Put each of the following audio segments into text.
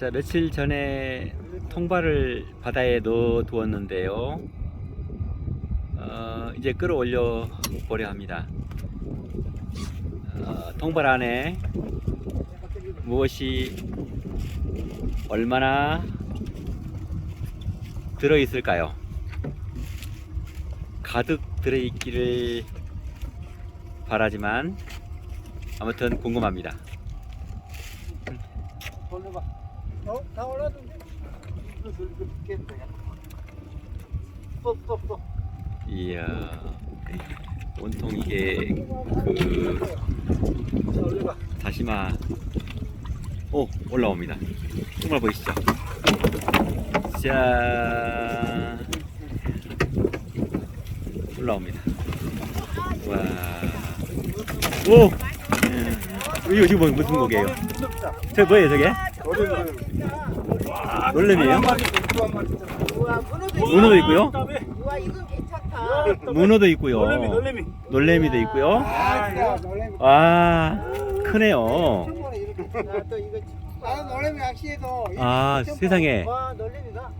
자 며칠 전에 통발을 바다에 넣어 두었는데요. 어, 이제 끌어올려 보려 합니다. 어, 통발 안에 무엇이 얼마나 들어 있을까요? 가득 들어 있기를 바라지만 아무튼 궁금합니다. 돌려봐. 어? 다? 쏙쏙쏙. 이야 온통 이게 그. 다시마 오 올라옵니다 정말 보이시죠 자 올라옵니다 와 오 이거 지금 뭐- 무슨 고기예요 저 뭐예요 저게 놀래미예요 우와 문어도 있어. 문어도 있고요 우와 이건 괜찮다. 문어도 있고요 놀래미, 놀래미. 놀래미도 있고요 아, 놀래미. 크네요 충분히 이렇게. 나또 이거 나는 놀래미 낚시해도. 아 세상에 와 놀래미가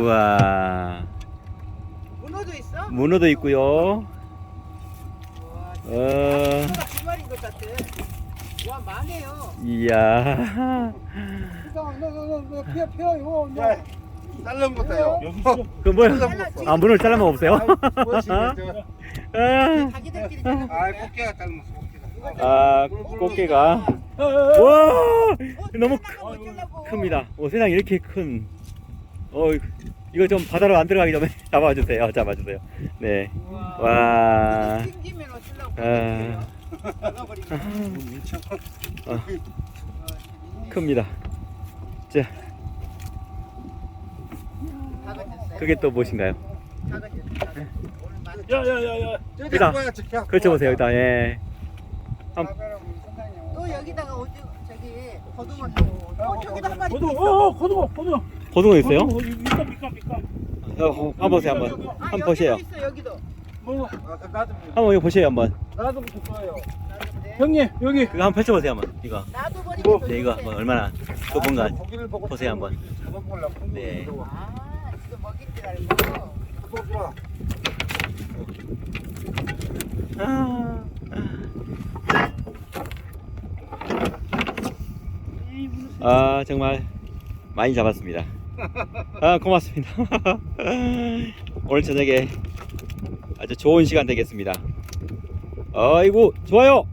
우와 문어도 있어? 문어도 있고요 어 문어가 두 마리인 것 같아. 와 많네요. 이야. 이거, 너, 너, 너, 너, 피어, 피어, 이거. 이제. 딸른 것도요. 그 뭐야? 아 문어를 잘라 먹었어요? 아, 자기들끼리 아, 잘라 꽃게가. 꽃게가. 아 꽃게가. 와! 너무 크, 어, 크, 큽니다. 오 세상 이렇게 큰. 어, 이거 좀 바다로 안 들어가기 전에 잡아주세요. 잡아주세요. 네와. 튕기면 어쩌려고. 아, 어, 큽니다 자. 그게 또 무엇인가요 야야야야. 뭐야, 저기. 걸쳐보세요 일단 예또 여기다가 오징 저기 거두어 또. 어 저기다 한 마리. 더 있어. 어, 고등어, 고등어. 고등어 있어요? 고등어, 밑밥, 밑밥, 밑밥. 어, 한번 보세요 한번 아, 한번 여기도 보세요 있어 여기도. 뭐, 아, 나도. 한번 이거 보세요 한번 나도 붙을 거예요. 형님, 여기. 그거 한번 펼쳐보세요 한번 이거 나도 버리고 뭐? 또네 이거. 한번 얼마나 고기를 보고 보세요 한번 잡아보려고. 네. 아 지금 먹일 줄 알고. 보자. 아, 아 정말 많이 잡았습니다 아 고맙습니다 오늘 저녁에 아주 좋은 시간 되겠습니다 아이고 좋아요